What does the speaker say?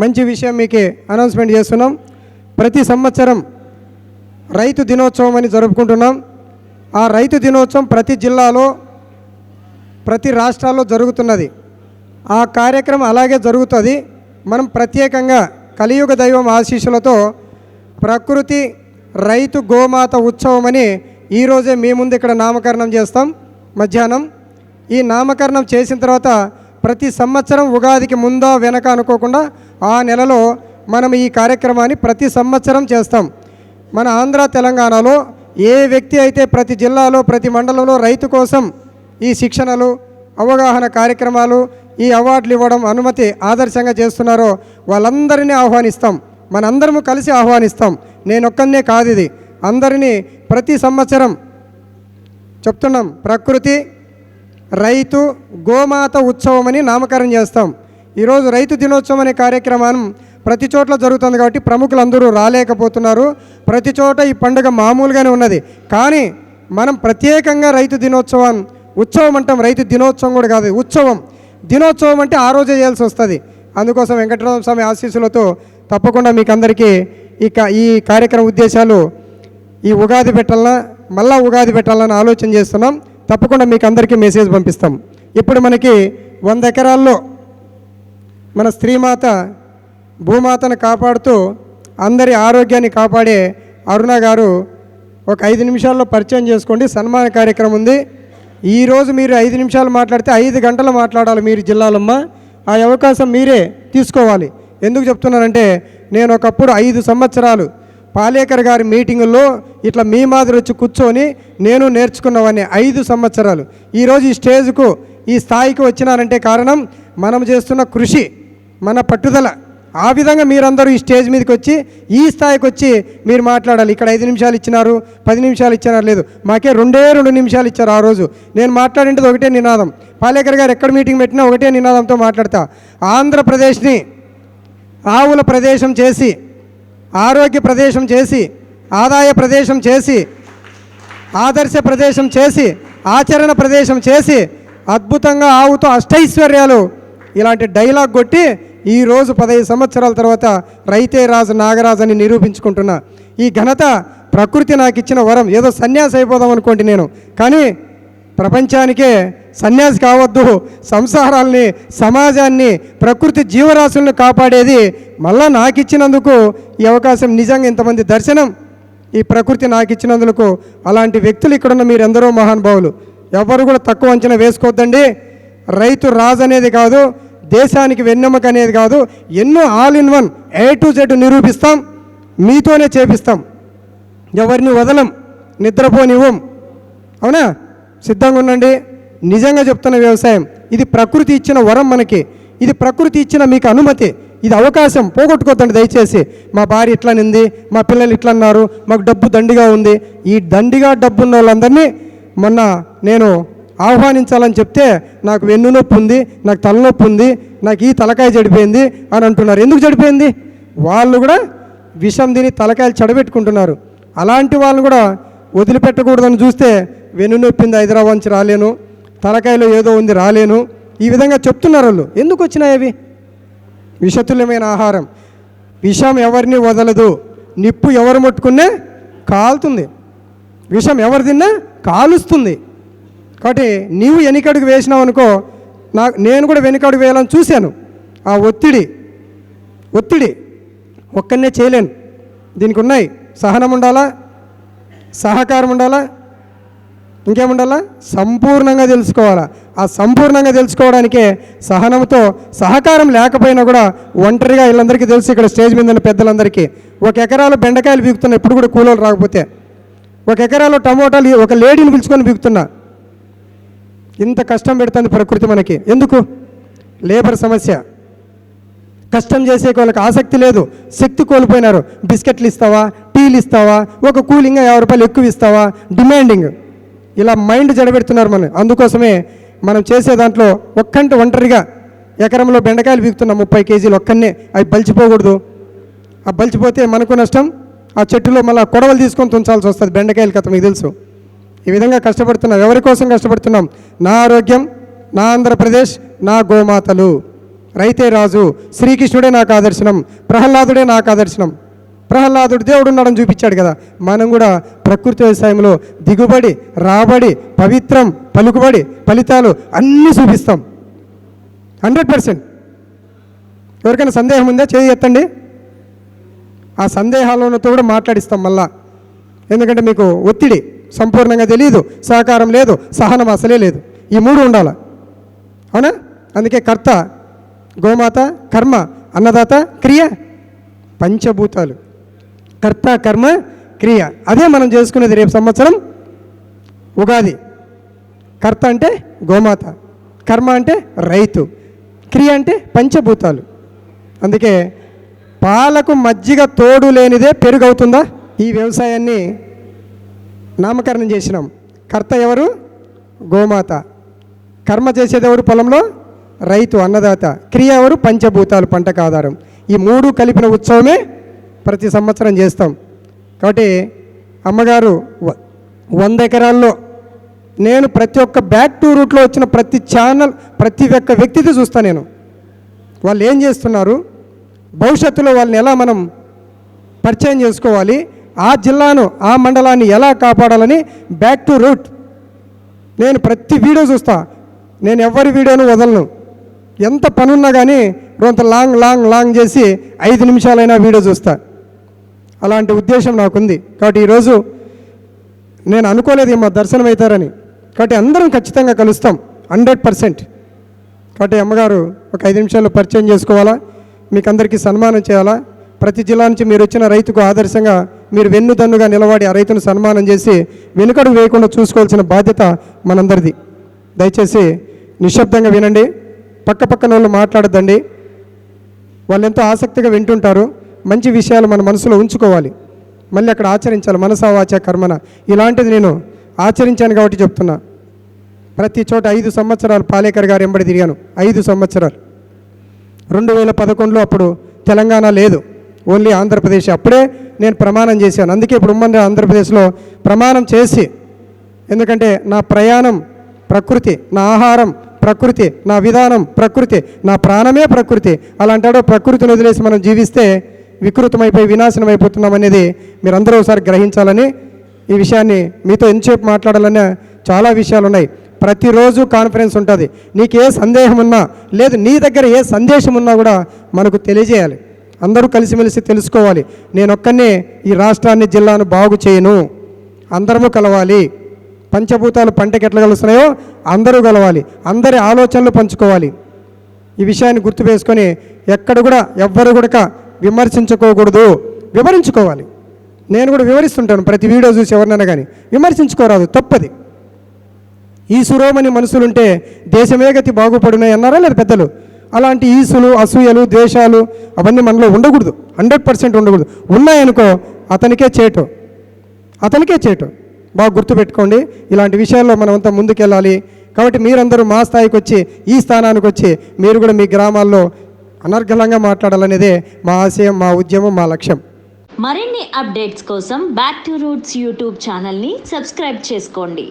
మంచి విషయం మీకు అనౌన్స్మెంట్ చేస్తున్నాం. ప్రతి సంవత్సరం రైతు దినోత్సవం అని జరుపుకుంటున్నాం. ఆ రైతు దినోత్సవం ప్రతి జిల్లాలో ప్రతి రాష్ట్రాల్లో జరుగుతున్నది. ఆ కార్యక్రమం అలాగే జరుగుతుంది. మనం ప్రత్యేకంగా కలియుగ దైవం ఆశీస్సులతో ప్రకృతి రైతు గోమాత ఉత్సవం అని ఈరోజే మీ ముందు ఇక్కడ నామకరణం చేస్తాం. మధ్యాహ్నం ఈ నామకరణం చేసిన తర్వాత ప్రతి సంవత్సరం ఉగాదికి ముందా వెనక అనుకోకుండా ఆ నెలలో మనం ఈ కార్యక్రమాన్ని ప్రతి సంవత్సరం చేస్తాం. మన ఆంధ్ర తెలంగాణలో ఏ వ్యక్తి అయితే ప్రతి జిల్లాలో ప్రతి మండలంలో రైతు కోసం ఈ శిక్షణలు అవగాహన కార్యక్రమాలు ఈ అవార్డులు ఇవ్వడం అనుమతి ఆదర్శంగా చేస్తున్నారో వాళ్ళందరినీ ఆహ్వానిస్తాం. మనందరము కలిసి ఆహ్వానిస్తాం. నేనొక్కనే కాదు ఇది. అందరినీ ప్రతి సంవత్సరం చెప్తున్నాం. ప్రకృతి రైతు గోమాత ఉత్సవం అని నామకరణం చేస్తాం. ఈరోజు రైతు దినోత్సవం అనే కార్యక్రమం ప్రతి చోట్ల జరుగుతుంది కాబట్టి ప్రముఖులందరూ రాలేకపోతున్నారు. ప్రతి చోట ఈ పండుగ మామూలుగానే ఉన్నది. కానీ మనం ప్రత్యేకంగా రైతు దినోత్సవం ఉత్సవం అంటాం. రైతు దినోత్సవం కూడా కాదు ఉత్సవం. దినోత్సవం అంటే ఆ రోజే చేయాల్సి వస్తుంది. అందుకోసం వెంకటరామ స్వామి ఆశీస్సులతో తప్పకుండా మీకు అందరికీ ఈ ఈ కార్యక్రమ ఉద్దేశాలు ఈ ఉగాది పెట్టాలన్నా మళ్ళా ఉగాది పెట్టాలని ఆలోచన చేస్తున్నాం. తప్పకుండా మీకు అందరికీ మెసేజ్ పంపిస్తాం. ఇప్పుడు మనకి వంద ఎకరాల్లో మన స్త్రీమాత భూమాతను కాపాడుతూ అందరి ఆరోగ్యాన్ని కాపాడే అరుణ గారు ఒక ఐదు నిమిషాల్లో పరిచయం చేసుకోండి. సన్మాన కార్యక్రమం ఉంది. ఈరోజు మీరు ఐదు నిమిషాలు మాట్లాడితే ఐదు గంటలు మాట్లాడాలి మీరు జిల్లాలమ్మ. ఆ అవకాశం మీరే తీసుకోవాలి. ఎందుకు చెప్తున్నానంటే నేను ఒకప్పుడు ఐదు సంవత్సరాలు పాలేకర్ గారి మీటింగుల్లో ఇట్లా మీ మాదిరి వచ్చి కూర్చొని నేను నేర్చుకున్నవన్నీ ఐదు సంవత్సరాలు. ఈరోజు ఈ స్టేజ్కు ఈ స్థాయికి వచ్చినానంటే కారణం మనం చేస్తున్న కృషి మన పట్టుదల. ఆ విధంగా మీరందరూ ఈ స్టేజ్ మీదకి వచ్చి ఈ స్థాయికి వచ్చి మీరు మాట్లాడాలి. ఇక్కడ ఐదు నిమిషాలు ఇచ్చినారు పది నిమిషాలు ఇచ్చినారు లేదు. మాకే రెండే రెండు నిమిషాలు ఇచ్చారు ఆ రోజు. నేను మాట్లాడింది ఒకటే నినాదం. పాలేకర్ గారు ఎక్కడ మీటింగ్ పెట్టినా ఒకటే నినాదంతో మాట్లాడతా. ఆంధ్రప్రదేశ్ని ఆవుల ప్రదేశం చేసి ఆరోగ్య ప్రదేశం చేసి ఆదాయ ప్రదేశం చేసి ఆదర్శ ప్రదేశం చేసి ఆచరణ ప్రదేశం చేసి అద్భుతంగా ఆవుతో అష్టైశ్వర్యాలు ఇలాంటి డైలాగ్ కొట్టి ఈరోజు పదహైదు సంవత్సరాల తర్వాత రైతే రాజు నాగరాజు అని నిరూపించుకుంటున్నా. ఈ ఘనత ప్రకృతి నాకు ఇచ్చిన వరం. ఏదో సన్యాసి అయిపోదాం అనుకోండి నేను. కానీ ప్రపంచానికే సన్యాసి కావద్దు. సంసారాల్ని సమాజాన్ని ప్రకృతి జీవరాశులను కాపాడేది మళ్ళా నాకు ఇచ్చినందుకు ఈ అవకాశం నిజంగా ఇంతమంది దర్శనం. ఈ ప్రకృతి నాకు ఇచ్చినందుకు అలాంటి వ్యక్తులు ఇక్కడున్న మీరు ఎందరో మహానుభావులు. ఎవరు కూడా తక్కువ అంచనా వేసుకోవద్దండి రైతు రాజు అనేది కాదు దేశానికి వెన్నెమ్మక అనేది కాదు ఎన్నో all in one A to Z నిరూపిస్తాం. మీతోనే చేపిస్తాం. ఎవరిని వదలం నిద్రపోనివ్వం. అవునా? సిద్ధంగా ఉండండి. నిజంగా చెప్తున్న వ్యవసాయం ఇది ప్రకృతి ఇచ్చిన వరం మనకి. ఇది ప్రకృతి ఇచ్చిన మీకు అనుమతి. ఇది అవకాశం పోగొట్టుకోద్దండి దయచేసి. మా భార్య ఇట్లా నింది మా పిల్లలు ఇట్లా అన్నారు మాకు డబ్బు దండిగా ఉంది. ఈ దండిగా డబ్బు ఉన్న వాళ్ళందరినీ మొన్న నేను ఆహ్వానించాలని చెప్తే నాకు వెన్ను నొప్పి ఉంది నాకు తలనొప్పి ఉంది నాకు ఈ తలకాయ చెడిపోయింది అని అంటున్నారు. ఎందుకు చెడిపోయింది? వాళ్ళు కూడా విషం తిని తలకాయలు చెడబెట్టుకుంటున్నారు. అలాంటి వాళ్ళు కూడా వదిలిపెట్టకూడదని చూస్తే వెన్నునొప్పింది హైదరాబాద్ నుంచి రాలేను తలకాయలో ఏదో ఉంది రాలేను. ఈ విధంగా చెప్తున్నారు వాళ్ళు. ఎందుకు వచ్చినాయి అవి? విషతుల్యమైన ఆహారం. విషం ఎవరిని వదలదు? నిప్పు ఎవరు ముట్టుకున్నా కాలుతుంది. విషం ఎవరు తిన్నా? కాలుస్తుంది. కాబట్టి నీవు వెనుకడుగు వేసినావు అనుకో నా నేను కూడా వెనుకడుగు వేయాలని చూశాను. ఆ ఒత్తిడి ఒత్తిడి ఒక్కనే చేయలేను. దీనికి ఉన్నాయి. సహనం ఉండాలా? సహకారం ఉండాలా? ఇంకేముండాలా? సంపూర్ణంగా తెలుసుకోవాలా. ఆ సంపూర్ణంగా తెలుసుకోవడానికే సహనంతో సహకారం లేకపోయినా కూడా ఒంటరిగా వీళ్ళందరికీ తెలుసు ఇక్కడ స్టేజ్ మీద ఉన్న పెద్దలందరికీ. ఒక ఎకరాలో బెండకాయలు బీగుతున్నా ఇప్పుడు కూడా కూలోలు రాకపోతే. ఒక ఎకరాలో టమోటాలు ఒక లేడీని పిలుచుకొని బీగుతున్నా ఇంత కష్టం పెడుతుంది ప్రకృతి మనకి. ఎందుకు? లేబర్ సమస్య. కష్టం చేసే వాళ్ళకి ఆసక్తి లేదు. శక్తి కోల్పోయినారు. బిస్కెట్లు ఇస్తావా? డీల్ ఇస్తావా? ఒక కూలింగ్ యాభై రూపాయలు ఎక్కువ ఇస్తావా? డిమాండింగ్ ఇలా మైండ్ జడబెడుతున్నారు మనం అందుకోసమే మనం చేసే దాంట్లో ఒక్కంటి ఒంటరిగా ఎకరంలో బెండకాయలు బీగుతున్నాం ముప్పై కేజీలు ఒక్కనే అవి బలిచిపోకూడదు. ఆ బలిచిపోతే మనకు నష్టం. ఆ చెట్టులో మళ్ళీ కొడవలు తీసుకొని తుంచాల్సి వస్తుంది బెండకాయలు కథ మీకు తెలుసు. ఈ విధంగా కష్టపడుతున్నాం ఎవరి కోసం కష్టపడుతున్నాం? నా ఆరోగ్యం నా ఆంధ్రప్రదేశ్ నా గోమాతలు. రైతే రాజు. శ్రీకృష్ణుడే నాకు ఆదర్శనం. ప్రహ్లాదుడే నాకు ఆదర్శనం. ప్రహ్లాదుడు దేవుడు ఉన్నాడని చూపించాడు కదా. మనం కూడా ప్రకృతి వ్యవసాయంలో దిగుబడి రాబడి పవిత్రం పలుకుబడి ఫలితాలు అన్నీ చూపిస్తాం. Hundred percent. ఎవరికైనా సందేహం ఉందా? చేయి ఎత్తండి. ఆ సందేహాలతో కూడా మాట్లాడిస్తాం మళ్ళా. ఎందుకంటే మీకు ఒత్తిడి సంపూర్ణంగా తెలియదు సహకారం లేదు సహనం అసలే లేదు. ఈ మూడు ఉండాలి? అవునా? అందుకే కర్త గోమాత కర్మ అన్నదాత క్రియ పంచభూతాలు. కర్త కర్మ క్రియ. అదే మనం చేసుకునేది రేపు సంవత్సరం ఉగాది. కర్త అంటే గోమాత. కర్మ అంటే రైతు. క్రియ అంటే పంచభూతాలు. అందుకే పాలకు మజ్జిగ తోడు లేనిదే పెరుగు అవుతుందా ఈ వ్యవసాయాన్ని నామకరణం చేసినాం. కర్త ఎవరు? గోమాత. కర్మ చేసేది ఎవరు పొలంలో? రైతు అన్నదాత. క్రియ ఎవరు? పంచభూతాలు పంటకు ఆధారం. ఈ మూడు కలిపిన ఉత్సవమే ప్రతి సంవత్సరం చేస్తాం. కాబట్టి అమ్మగారు వ- వంద ఎకరాల్లో నేను ప్రతి ఒక్క బ్యాక్ టు రూట్లో వచ్చిన ప్రతి ఛానల్ ప్రతి ఒక్క వ్యక్తిది చూస్తాను నేను. వాళ్ళు ఏం చేస్తున్నారు? భవిష్యత్తులో వాళ్ళని ఎలా మనం పరిచయం చేసుకోవాలి? ఆ జిల్లాను ఆ మండలాన్ని ఎలా కాపాడాలని బ్యాక్ టు రూట్ నేను ప్రతి వీడియో చూస్తా. నేను ఎవరి వీడియోను వదలను. ఎంత పనున్నా కానీ కొంత లాంగ్ లాంగ్ లాంగ్ చేసి ఐదు నిమిషాలైనా వీడియో చూస్తా. అలాంటి ఉద్దేశం నాకుంది. కాబట్టి ఈరోజు నేను అనుకోలేదు మా దర్శనం అవుతారని. కాబట్టి అందరం ఖచ్చితంగా కలుస్తాం హండ్రెడ్ పర్సెంట్. కాబట్టి అమ్మగారు ఒక ఐదు నిమిషాల్లో పరిచయం చేసుకోవాలా? మీకు అందరికీ సన్మానం చేయాలా? ప్రతి జిల్లా నుంచి మీరు వచ్చిన రైతుకు ఆదర్శంగా మీరు వెన్నుదన్నుగా నిలబడి ఆ రైతును సన్మానం చేసి వెనుకడు వేయకుండా చూసుకోవాల్సిన బాధ్యత మనందరిది. దయచేసి నిశ్శబ్దంగా వినండి పక్క పక్కన వాళ్ళు మాట్లాడద్దండి. వాళ్ళు ఎంతో ఆసక్తిగా వింటుంటారు. మంచి విషయాలు మన మనసులో ఉంచుకోవాలి. మళ్ళీ అక్కడ ఆచరించాలి. మనసా వాచ కర్మన? ఇలాంటిది నేను ఆచరించాను కాబట్టి చెప్తున్నా. ప్రతి చోట ఐదు సంవత్సరాలు పాలేకర్ గారు ఎంబడి తిరిగాను. ఐదు సంవత్సరాలు. రెండు వేల పదకొండులో అప్పుడు తెలంగాణ లేదు. ఓన్లీ ఆంధ్రప్రదేశ్. అప్పుడే నేను ప్రమాణం చేశాను. అందుకే ఇప్పుడు ఉమ్మడి ఆంధ్రప్రదేశ్లో ప్రమాణం చేసి ఎందుకంటే నా ప్రయాణం ప్రకృతి నా ఆహారం ప్రకృతి నా విధానం ప్రకృతి నా ప్రాణమే ప్రకృతి. అలాంటాడో ప్రకృతిని వదిలేసి మనం జీవిస్తే వికృతమైపోయి వినాశనం అయిపోతున్నాం అనేది మీరందరూ ఒకసారి గ్రహించాలని ఈ విషయాన్ని మీతో ఎంతసేపు మాట్లాడాలనే చాలా విషయాలు ఉన్నాయి ప్రతిరోజు కాన్ఫరెన్స్ ఉంటుంది. నీకు ఏ సందేహం ఉన్నా లేదు నీ దగ్గర ఏ సందేశం ఉన్నా కూడా మనకు తెలియజేయాలి. అందరూ కలిసిమెలిసి తెలుసుకోవాలి. నేను ఒక్కనే ఈ రాష్ట్రాన్ని జిల్లాను బాగు చేయను. అందరము కలవాలి. పంచభూతాలు పంటకి ఎట్లా కలుస్తున్నాయో అందరూ కలవాలి. అందరి ఆలోచనలు పంచుకోవాలి. ఈ విషయాన్ని గుర్తు వేసుకొని ఎక్కడ కూడా ఎవ్వరు కూడా విమర్శించుకోకూడదు. వివరించుకోవాలి. నేను కూడా వివరిస్తుంటాను. ప్రతి వీడియో చూసి ఎవరినైనా కానీ విమర్శించుకోరాదు. తప్పది. ఈసురోమని మనసులుంటే మనుషులుంటే దేశమే గతి బాగుపడున్నాయి అన్నారా లేదు పెద్దలు? అలాంటి ఈసులు అసూయలు ద్వేషాలు అవన్నీ మనలో ఉండకూడదు. హండ్రెడ్ పర్సెంట్ ఉండకూడదు. ఉన్నాయనుకో అతనికే చేటు. అతనికే చేటు. బాగా గుర్తుపెట్టుకోండి. ఇలాంటి విషయాల్లో మనమంతా ముందుకెళ్ళాలి. కాబట్టి మీరందరూ మా స్థాయికి వచ్చి ఈ స్థానానికి వచ్చి మీరు కూడా మీ గ్రామాల్లో అనర్గళంగా మాట్లాడాలనేదే మా ఆశయం మా ఉద్యమం మా లక్ష్యం. మరిన్ని అప్డేట్స్ కోసం బ్యాక్ టు రూట్స్ యూట్యూబ్ ఛానల్ని సబ్స్క్రైబ్ చేసుకోండి.